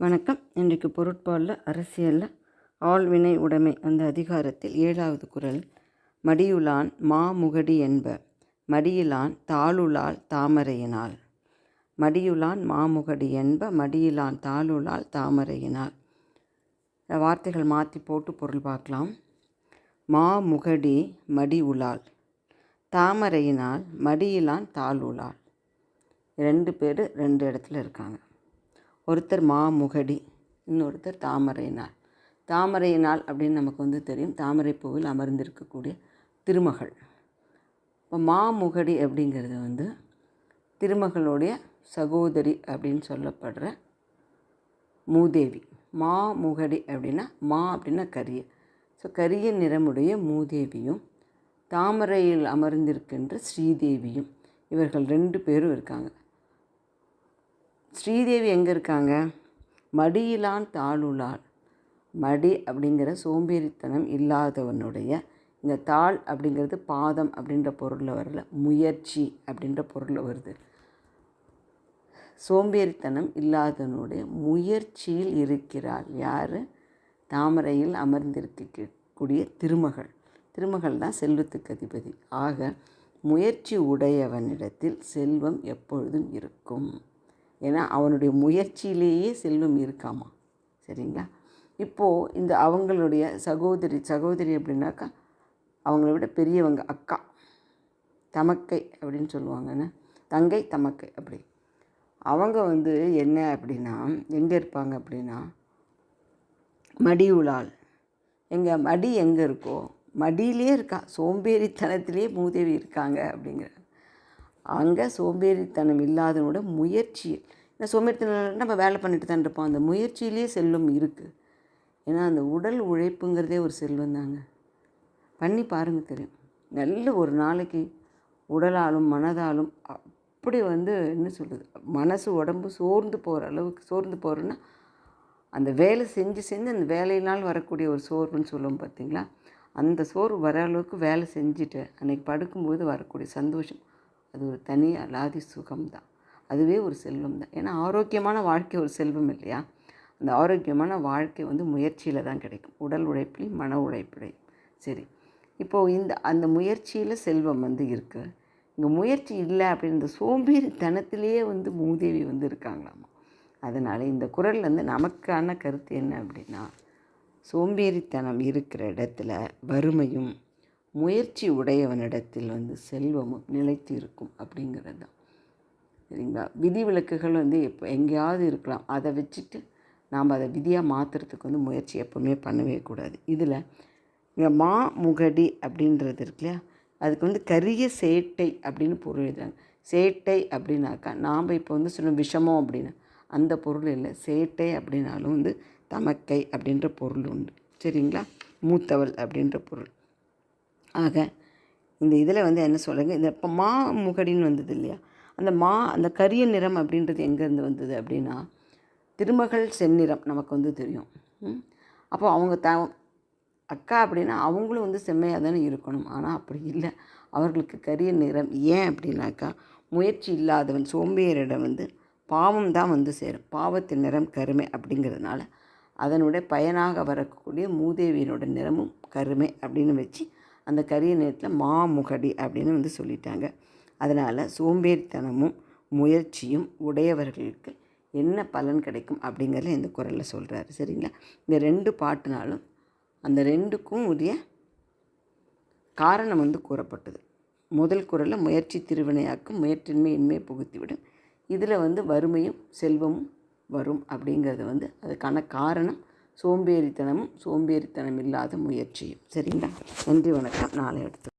வணக்கம். இன்றைக்கு பொருட்பாலில் அரசியலில் ஆள்வினை உடைமை அந்த அதிகாரத்தில் ஏழாவது குறள் மடியுலான் மாமுகடி என்ப. மடியிலான் தாளுலால் தாமரையினால். மடியுலான் மாமுகடி என்ப. மடியிலான் தாளுலால் தாமரையினால். வார்த்தைகள் மாற்றி போட்டு பொருள் பார்க்கலாம். மாமுகடி மடி உலால் தாமரையினால் மடியிலான் தாளுலால். ரெண்டு பேர் ரெண்டு இடத்துல இருக்காங்க. ஒருத்தர் மாமுகடி இன்னொருத்தர் தாமரை நாள். தாமரை நாள் அப்படின்னு நமக்கு வந்து தெரியும். தாமரை பூவில் அமர்ந்திருக்கக்கூடிய திருமகள். இப்போ மாமுகடி அப்படிங்கிறது வந்து திருமகளுடைய சகோதரி அப்படின்னு சொல்லப்படுற மூதேவி. மாமுகடி அப்படின்னா மா அப்படின்னா கரிய. ஸோ கரிய நிறமுடைய மூதேவியும் தாமரையில் அமர்ந்திருக்கின்ற ஸ்ரீதேவியும் இவர்கள் ரெண்டு பேரும் இருக்காங்க. ஸ்ரீதேவி எங்கே இருக்காங்க? மடியிலான் தாளுலால் மடி அப்படிங்கிற சோம்பேறித்தனம் இல்லாதவனுடைய இந்த தாள் அப்படிங்கிறது பாதம் அப்படின்ற பொருளில் வரல முயற்சி அப்படின்ற பொருளில் வருது. சோம்பேறித்தனம் இல்லாதவனுடைய முயற்சியில் இருக்கிறாள். யார்? தாமரையில் அமர்ந்திருக்கக்கூடிய திருமகள். திருமகள் தான் செல்வத்துக்கு அதிபதி. ஆக முயற்சி உடையவனிடத்தில் செல்வம் எப்பொழுதும் இருக்கும். ஏன்னா அவனுடைய முயற்சியிலேயே செல்வம் இருக்காமா? சரிங்களா? இப்போது இந்த அவங்களுடைய சகோதரி சகோதரி அப்படின்னாக்கா அவங்கள விட பெரியவங்க அக்கா தமக்கை அப்படின்னு சொல்லுவாங்கன்னு தங்கை தமக்கை அப்படி. அவங்க வந்து என்ன அப்படின்னா எங்கே இருப்பாங்க அப்படின்னா மடி உலால் எங்கள் மடி எங்கே இருக்கோ மடியிலே இருக்கா சோம்பேறித்தனத்திலே மூதேவி இருக்காங்க அப்படிங்கிற அங்கே சோம்பேறித்தனம் இல்லாதனோட முயற்சியில். இந்த சோம்பேறித்தனம் நம்ம வேலை பண்ணிட்டு தான் இருப்போம். அந்த முயற்சியிலே செல்வம் இருக்குது ஏன்னா அந்த உடல் உழைப்புங்கிறதே ஒரு செல்வம் தாங்க. பண்ணி பாருங்கள் தெரியும். நல்ல ஒரு நாளைக்கு உடலாலும் மனதாலும் அப்படி வந்து என்ன சொல்கிறது மனசு உடம்பு சோர்ந்து போகிற அளவுக்கு சோர்ந்து போகிறோன்னா அந்த வேலை செஞ்சு செஞ்சு அந்த வேலையினால் வரக்கூடிய ஒரு சோர்வுன்னு சொல்லுவோம் பார்த்தீங்களா? அந்த சோர்வு வர அளவுக்கு வேலை செஞ்சுட்டு அன்றைக்கி படுக்கும்போது வரக்கூடிய சந்தோஷம். அது ஒரு தனி அலாதி சுகம்தான். அதுவே ஒரு செல்வம் தான் ஏன்னா ஆரோக்கியமான வாழ்க்கை ஒரு செல்வம் இல்லையா? அந்த ஆரோக்கியமான வாழ்க்கை வந்து முயற்சியில் தான் கிடைக்கும். உடல் உழைப்பிலையும் மன உழைப்பிலையும். சரி. இப்போது இந்த அந்த முயற்சியில் செல்வம் வந்து இருக்குது இங்கே முயற்சி இல்லை அப்படின்னு இந்த சோம்பேறித்தனத்திலேயே வந்து மூதேவி வந்து இருக்காங்களாமா? அதனால் இந்த குரல் வந்து நமக்கான கருத்து என்ன அப்படின்னா சோம்பேறித்தனம் இருக்கிற இடத்துல வறுமையும் முயற்சி உடையவனிடத்தில் வந்து செல்வமும் நிலைத்து இருக்கும் அப்படிங்கிறது தான். சரிங்களா? விதிவிலக்குகள் வந்து எப்போ எங்கேயாவது இருக்கலாம். அதை வச்சுட்டு நாம் அதை விதியாக மாற்றுறதுக்கு வந்து முயற்சி எப்போவுமே பண்ணவே கூடாது. இதில் இங்கே மா முகடி அப்படின்றது இருக்கு இல்லையா? அதுக்கு வந்து கரிய சேட்டை அப்படின்னு பொருள் எழுதுறாங்க. சேட்டை அப்படின்னாக்கா நாம் இப்போ வந்து சொன்ன விஷமம் அப்படின்னா அந்த பொருள் இல்லை. சேட்டை அப்படின்னாலும் வந்து தமக்கை அப்படின்ற பொருள் உண்டு. சரிங்களா? மூத்தவள் அப்படின்ற பொருள். ஆக இந்த இதில் வந்து என்ன சொல்லுங்கள் இந்த இப்போ மா முகடின்னு வந்தது இல்லையா? அந்த மா அந்த கரிய நிறம் அப்படின்றது எங்கேருந்து வந்தது அப்படின்னா திருமகள் செந்நிறம் நமக்கு வந்து தெரியும். அப்போ அவங்க த அக்கா அப்படின்னா அவங்களும் வந்து செம்மையாக தானே இருக்கணும். ஆனால் அப்படி இல்லை. அவர்களுக்கு கரிய நிறம் ஏன் அப்படின்னாக்கா முயற்சி இல்லாதவன் சோம்பேறிடம் வந்து பாவம் தான் வந்து சேரும். பாவத்தின் நிறம் கருமை அப்படிங்கிறதுனால அதனுடைய பயனாக வரக்கூடிய மூதேவியினோட நிறமும் கருமை அப்படின்னு வச்சு அந்த கரிய நேரத்தில் மாமுகடி அப்படின்னு வந்து சொல்லிட்டாங்க. அதனால் சோம்பேறித்தனமும் முயற்சியும் உடையவர்களுக்கு என்ன பலன் கிடைக்கும் அப்படிங்கிறத இந்த குரலில் சொல்கிறாரு சரிங்களா? இந்த ரெண்டு பாட்டுனாலும் அந்த ரெண்டுக்கும் உரிய காரணம் வந்து கூறப்பட்டது. முதல் குரலில் முயற்சி திருவினையாக்கும் முயற்சின்மை இன்மையை புகுத்திவிடும். இதில் வந்து வறுமையும் செல்வமும் வரும் அப்படிங்கிறது வந்து அதுக்கான காரணம் சோம்பேறித்தனமும் சோம்பேறித்தனம் இல்லாத முயற்சியும் சரிங்களா? நன்றி வணக்கம். நாளை எடுத்து